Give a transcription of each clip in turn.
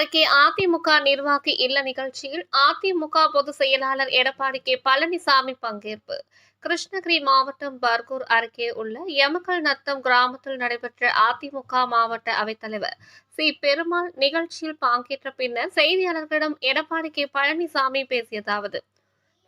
அருகே அதிமுக நிர்வாகி இல்ல நிகழ்ச்சியில் அதிமுக பொதுச் செயலாளர் எடப்பாடி கே. பழனிசாமி பங்கேற்பு. கிருஷ்ணகிரி மாவட்டம் பர்கூர் அருகே உள்ள எமக்கல் நத்தம் கிராமத்தில் நடைபெற்ற அதிமுக மாவட்ட அவைத்தலைவர் சி. பெருமாள் நிகழ்ச்சியில் பங்கேற்ற பின்னர் செய்தியாளர்களிடம் எடப்பாடி கே. பழனிசாமி பேசியதாவது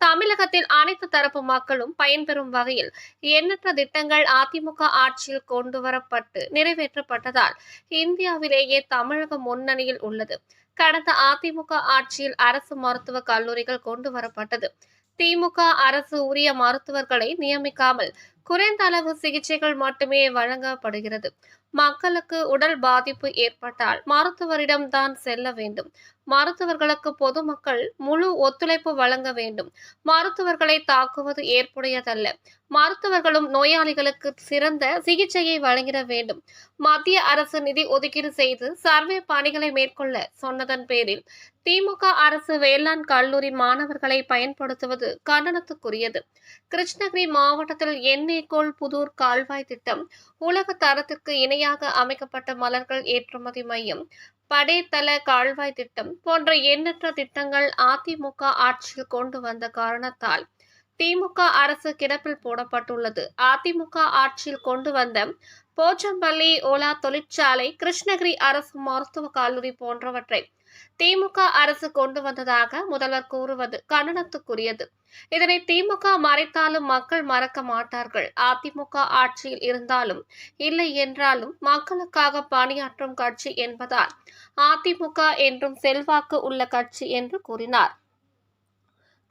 தமிழகத்தில் அனைத்து தரப்பு மக்களும் பயன்பெறும் வகையில் எண்ணற்ற திட்டங்கள் அதிமுக ஆட்சியில் கொண்டு வரப்பட்டு நிறைவேற்றப்பட்டதால் இந்தியாவிலேயே தமிழகம் முன்னணியில் உள்ளது. கடந்த அதிமுக ஆட்சியில் அரசு மருத்துவக் கல்லூரிகள் கொண்டு வரப்பட்டது திமுக அரசு உரிய மருத்துவர்களை நியமிக்காமல் குறைந்த அளவு சிகிச்சைகள் மட்டுமே வழங்கப்படுகிறது. மக்களுக்கு உடல் பாதிப்பு ஏற்பட்டால் மருத்துவரிடம் தான் செல்ல வேண்டும். மருத்துவர்களுக்கு பொதுமக்கள் முழு ஒத்துழைப்பு வழங்க வேண்டும். மருத்துவர்களை தாக்குவது ஏற்புடையதல்ல. மருத்துவர்களும் நோயாளிகளுக்கு சிறந்த சிகிச்சையை வழங்கிட வேண்டும். மத்திய அரசு நிதி ஒதுக்கீடு செய்து சர்வே பணிகளை மேற்கொள்ள சொன்னதன் பேரில் திமுக அரசு வேளாண் கல்லூரி மாணவர்களை பயன்படுத்துவது கண்டனத்துக்குரியது. கிருஷ்ணகிரி மாவட்டத்தில் எண்ணெய்கோல் புதூர் கால்வாய் திட்டம் உலக தரத்திற்கு இணையாக அமைக்கப்பட்ட மலர்கள் ஏற்றுமதி மையம் படைத்தள கால்வாய் திட்டம் போன்ற எண்ணற்ற திட்டங்கள் அதிமுக ஆட்சியில் கொண்டு வந்த காரணத்தால் திமுக அரசு கிடப்பில் போடப்பட்டுள்ளது. அதிமுக ஆட்சியில் கொண்டு வந்த போச்சம்பள்ளி ஓலா தொழிற்சாலை கிருஷ்ணகிரி அரசு மருத்துவக் கல்லூரி போன்றவற்றை திமுக அரசு கொண்டு வந்ததாக முதல்வர் கூறுவது கண்டனத்துக்குரியது. இதனை திமுக மறைத்தாலும் மக்கள் மறக்க மாட்டார்கள். அதிமுக ஆட்சியில் இருந்தாலும் இல்லை என்றாலும் மக்களுக்காக பணியாற்றும் கட்சி என்பதால் அதிமுக என்றும் செல்வாக்கு உள்ள கட்சி என்று கூறினார்.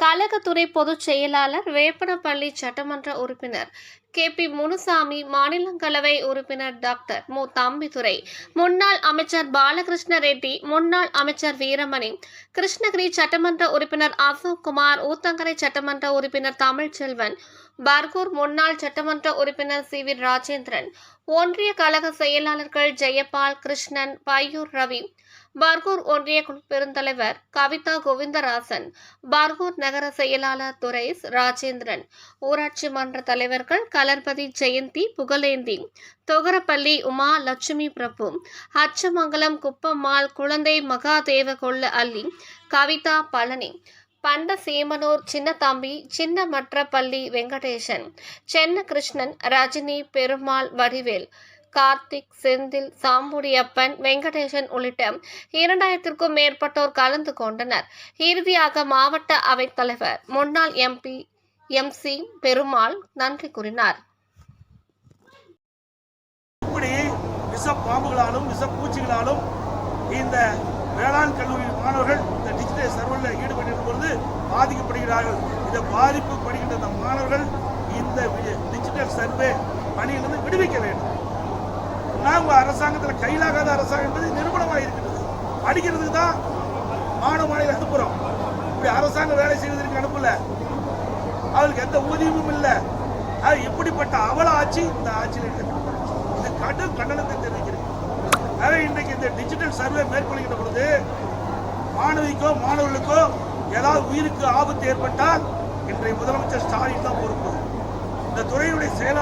கழகத்துறை பொதுச் செயலாளர் வேப்பனப்பள்ளி சட்டமன்ற உறுப்பினர் கே. பி. முனுசாமி மாநிலங்களவை உறுப்பினர் டாக்டர் மு. தம்பிதுரை முன்னாள் அமைச்சர் பாலகிருஷ்ண ரெட்டி முன்னாள் அமைச்சர் வீரமணி கிருஷ்ணகிரி சட்டமன்ற உறுப்பினர் அசோக் குமார் ஊத்தங்கரை சட்டமன்ற உறுப்பினர் தமிழ்ச்செல்வன் பர்கூர் முன்னாள் சட்டமன்ற உறுப்பினர் சி. வி. ராஜேந்திரன் ஒன்றிய கழக செயலாளர்கள் ஜெயபால் கிருஷ்ணன் பையூர் ரவி பர்கூர் ஒன்றிய குழு பெருந்தலைவர் கவிதா கோவிந்தராசன் பர்கூர் நகர செயலாளர் துரைஸ் ராஜேந்திரன் ஊராட்சி மன்ற தலைவர்கள் கலர்பதி ஜெயந்தி புகழேந்தி தொகரப்பள்ளி உமா லட்சுமி பிரபு அச்சமங்கலம் குப்பம்மாள் குழந்தை மகாதேவ கொள்ள அள்ளி கவிதா பழனி பண்ட சீமனூர் சின்ன மற்றப்பள்ளி வெங்கடேசன் சென்ன கிருஷ்ணன் ரஜினி பெருமாள் வடிவேல் கார்த்திக் செந்தில் சாம்புடியப்பன் வெங்கடேசன் உள்ளிட்ட இரண்டாயிரத்திற்கும் மேற்பட்டோர் கலந்து கொண்டனர். இறுதியாக மாவட்ட அவைத்தலைவர் முன்னாள் எம்பி எம் சி பெருமாள் நன்றி கூறினார். இப்படி விஷ பாம்புகளாலும் விஷ பூச்சிகளாலும் இந்த வேளாண் கல்லூரி மாணவர்கள் இந்த டிஜிட்டல் சர்வலில் ஈடுபட்டிருக்கும் பொழுது பாதிக்கப்படுகிறார்கள். இந்த பாதிப்பு படுகின்ற இந்த மாணவர்கள் இந்த டிஜிட்டல் சர்வே பணியிலிருந்து விடுவிக்க வேண்டும். நாங்கள் அரசாங்கத்தில் கையிலாகாத அரசாங்கம் என்பது நிறுவனமாக இருக்கிறது. படிக்கிறதுக்கு தான் மாணவ மாணவி அனுப்புகிறோம் இப்படி அரசாங்கம் வேலை செய்வதற்கு அனுப்பல. அவருக்கு எந்த ஊதியமும் இல்லை. அது இப்படிப்பட்ட அவல ஆட்சி? இந்த ஆட்சியில் இருக்கிறது இது கடும் கண்டனத்தை தெரிவிக்கிறேன் ஆகவே இன்றைக்கு இந்த டிஜிட்டல் சர்வே மேற்கொள்கின்ற பொழுது மாணவிக்கோ மாணவர்களுக்கோ ஏதாவது உயிருக்கு ஆபத்து ஏற்பட்டால் இன்றைய முதலமைச்சர் ஸ்டாலின் தான் பொறுப்பு. இந்த துறையுடைய செயலாளர்